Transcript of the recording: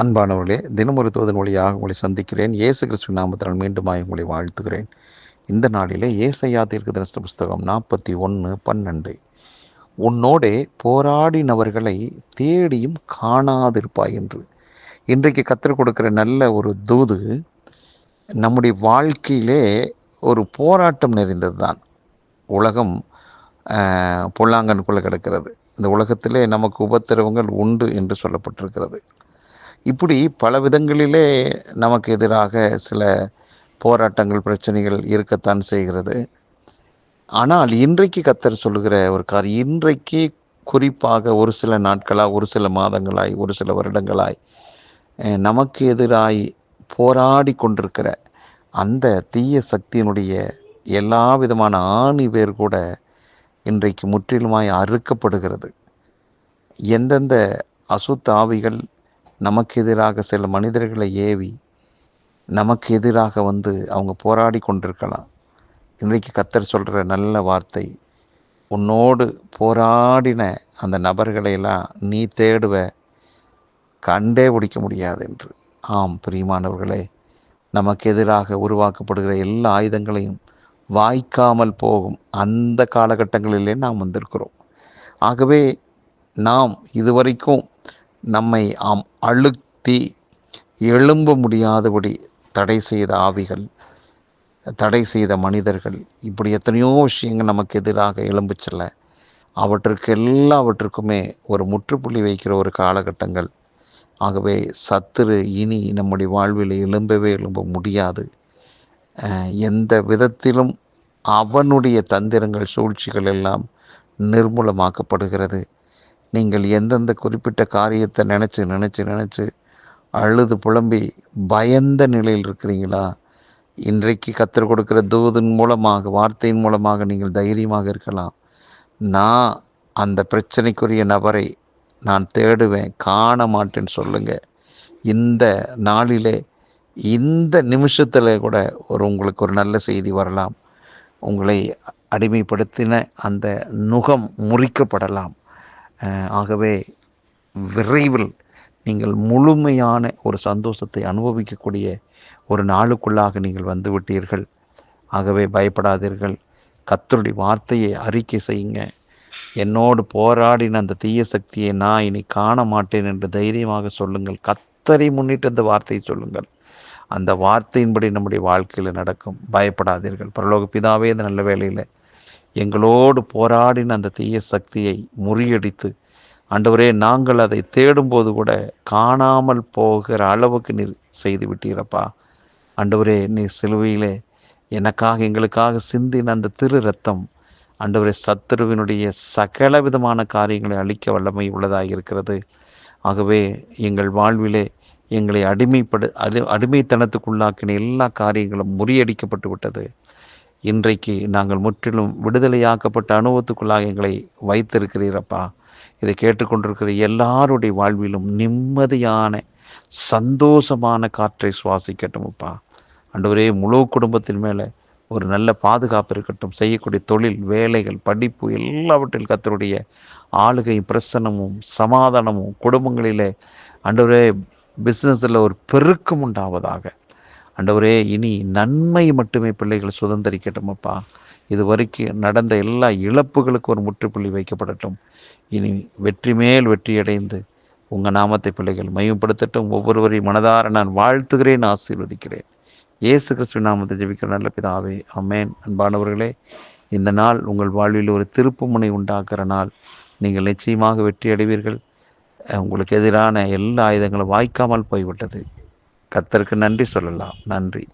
அன்பானவர்களே தினமொரு தோதன் வழியாக உங்களை சந்திக்கிறேன். இயேசு கிறிஸ்துவ நாமத்தினால் மீண்டுமாய் உங்களை வாழ்த்துகிறேன். இந்த நாளிலே ஏசையா தீர்க்க தரிசன புஸ்தகம் நாற்பத்தி ஒன்று பன்னெண்டு. உன்னோடே போராடினவர்களை தேடியும் காணாதிருப்பாய் என்று. இன்றைக்கு கற்றுக் கொடுக்குற நல்ல ஒரு தூது நம்முடைய வாழ்க்கையிலே ஒரு போராட்டம் நிறைந்தது தான் உலகம் பொல்லாங்கனுக்குள்ளே கிடக்கிறது. இந்த உலகத்திலே நமக்கு உபத்திரவங்கள் உண்டு என்று சொல்லப்பட்டிருக்கிறது. இப்படி பல விதங்களிலே நமக்கு எதிராக சில போராட்டங்கள் பிரச்சனைகள் இருக்கத்தான் செய்கிறது. ஆனால் இன்றைக்கு கத்தர் சொல்லுகிற ஒரு காரியம் இன்றைக்கு குறிப்பாக ஒரு சில நாட்களாக ஒரு சில மாதங்களாய் ஒரு சில வருடங்களாய் நமக்கு எதிராய் போராடி கொண்டிருக்கிற அந்த தீய சக்தியினுடைய எல்லா விதமான ஆணி பேர் கூட இன்றைக்கு முற்றிலுமாய் அறுக்கப்படுகிறது. எந்தெந்த அசுத்த ஆவிகள் நமக்கு எதிராக சில மனிதர்களை ஏவி நமக்கு எதிராக வந்து அவங்க போராடி கொண்டிருக்கலாம். இன்றைக்கு கத்தர் சொல்கிற நல்ல வார்த்தை உன்னோடு போராடின அந்த நபர்களையெல்லாம் நீ தேடுவ கண்டே பிடிக்க முடியாது என்று. ஆம் பிரியமானவர்களே நமக்கு எதிராக உருவாக்கப்படுகிற எல்லா ஆயுதங்களையும் வாய்க்காமல் போகும் அந்த காலகட்டங்களிலே நாம் வந்திருக்கிறோம். ஆகவே நாம் இதுவரைக்கும் நம்மை ஆம் அழுத்தி எழும்ப முடியாதபடி தடை செய்த ஆவிகள் தடை செய்த மனிதர்கள் இப்படி எத்தனையோ விஷயங்கள் நமக்கு எதிராக எழும்பு செல்ல அவற்றுக்கு எல்லாவற்றுக்குமே ஒரு முற்றுப்புள்ளி வைக்கிற ஒரு காலகட்டங்கள். ஆகவே சத்துரு இனி நம்முடைய வாழ்வில் எழும்பவே எழும்ப முடியாது. எந்த விதத்திலும் அவனுடைய தந்திரங்கள் சூழ்ச்சிகள் எல்லாம் நிர்மூலமாக்கப்படுகிறது. நீங்கள் எந்தெந்த குறிப்பிட்ட காரியத்தை நினச்சி நினச்சி நினச்சி அழுது புலம்பி பயந்த நிலையில் இருக்கிறீங்களா? இன்றைக்கு கத்தர் கொடுக்குற தூதன் மூலமாக வார்த்தையின் மூலமாக நீங்கள் தைரியமாக இருக்கலாம். நான் அந்த பிரச்சனைக்குரிய நபரை நான் தேடுவேன் காண மாட்டேன்னு சொல்லுங்கள் இந்த நாளிலே இந்த நிமிஷத்தில் கூட ஒரு உங்களுக்கு ஒரு நல்ல செய்தி வரலாம். உங்களை அடிமைப்படுத்தின அந்த நுகம் முறிக்கப்படலாம். ஆகவே விரைவில் நீங்கள் முழுமையான ஒரு சந்தோஷத்தை அனுபவிக்கக்கூடிய ஒரு நாளுக்குள்ளாக நீங்கள் வந்து விட்டீர்கள். ஆகவே பயப்படாதீர்கள். கத்தருடைய வார்த்தையை அறிக்கை செய்யுங்க. என்னோடு போராடின அந்த தீய சக்தியை நான் இனி காண மாட்டேன் என்று தைரியமாக சொல்லுங்கள். கத்தரை முன்னிட்டு அந்த வார்த்தையை சொல்லுங்கள். அந்த வார்த்தையின்படி நம்முடைய வாழ்க்கையில் நடக்கும். பயப்படாதீர்கள். பரலோக பிதாவே இந்த நல்ல வேலையில் எங்களோடு போராடின அந்த தீய சக்தியை முறியடித்து ஆண்டவரே நாங்கள் அதை தேடும்போது கூட காணாமல் போகிற அளவுக்கு நீர் செய்து விட்டீரப்பா. ஆண்டவரே நீ சிலுவையிலே எனக்காக எங்களுக்காக சிந்தின அந்த திரு ரத்தம் ஆண்டவரே சத்துருவினுடைய சகல விதமான காரியங்களை அளிக்க வல்லமை உள்ளதாக இருக்கிறது. ஆகவே எங்கள் வாழ்விலே எங்களை அடிமைப்படு அடி அடிமைத்தனத்துக்குள்ளாக்கின எல்லா காரியங்களும் முறியடிக்கப்பட்டு விட்டது. இன்றைக்கு நாங்கள் முற்றிலும் விடுதலையாக்கப்பட்ட அனுபவத்துக்குள்ளாக எங்களை வைத்திருக்கிறீரப்பா. இதை கேட்டுக்கொண்டிருக்கிற எல்லாருடைய வாழ்விலும் நிம்மதியான சந்தோஷமான காற்றை சுவாசிக்கட்டும்ப்பா. அன்றுவரே முழு குடும்பத்தின் மேலே ஒரு நல்ல பாதுகாப்பு இருக்கட்டும். செய்யக்கூடிய தொழில் வேலைகள் படிப்பு எல்லாவற்றில் கத்தருடைய ஆளுகையும் பிரசனமும் சமாதானமும் குடும்பங்களிலே அன்றுவரே பிஸ்னஸில் ஒரு பெருக்கம் உண்டாவதாக. அண்டவரே இனி நன்மை மட்டுமே பிள்ளைகள் சுதந்திரிக்கட்டுமப்பா. இது வரைக்கும் நடந்த எல்லா இழப்புகளுக்கும் ஒரு முற்றுப்புள்ளி வைக்கப்படட்டும். இனி வெற்றி மேல் வெற்றியடைந்து உங்கள் நாமத்தை பிள்ளைகள் மையப்படுத்தட்டும் ஒவ்வொருவரையும் மனதார நான் வாழ்த்துகிறேன் ஆசீர்வதிக்கிறேன். இயேசு கிறிஸ்துவ நாமத்தை ஜெபிக்கிற நல்ல பிதாவே அம்மேன் அன்பானவர்களே இந்த நாள் உங்கள் வாழ்வில் ஒரு திருப்பு முனை உண்டாக்குற நாள். நீங்கள் நிச்சயமாக வெற்றி அடைவீர்கள். உங்களுக்கு எதிரான எல்லா ஆயுதங்களும் வாய்க்காமல் போய்விட்டது. கத்தருக்கு நன்றி சொல்லலாம். நன்றி.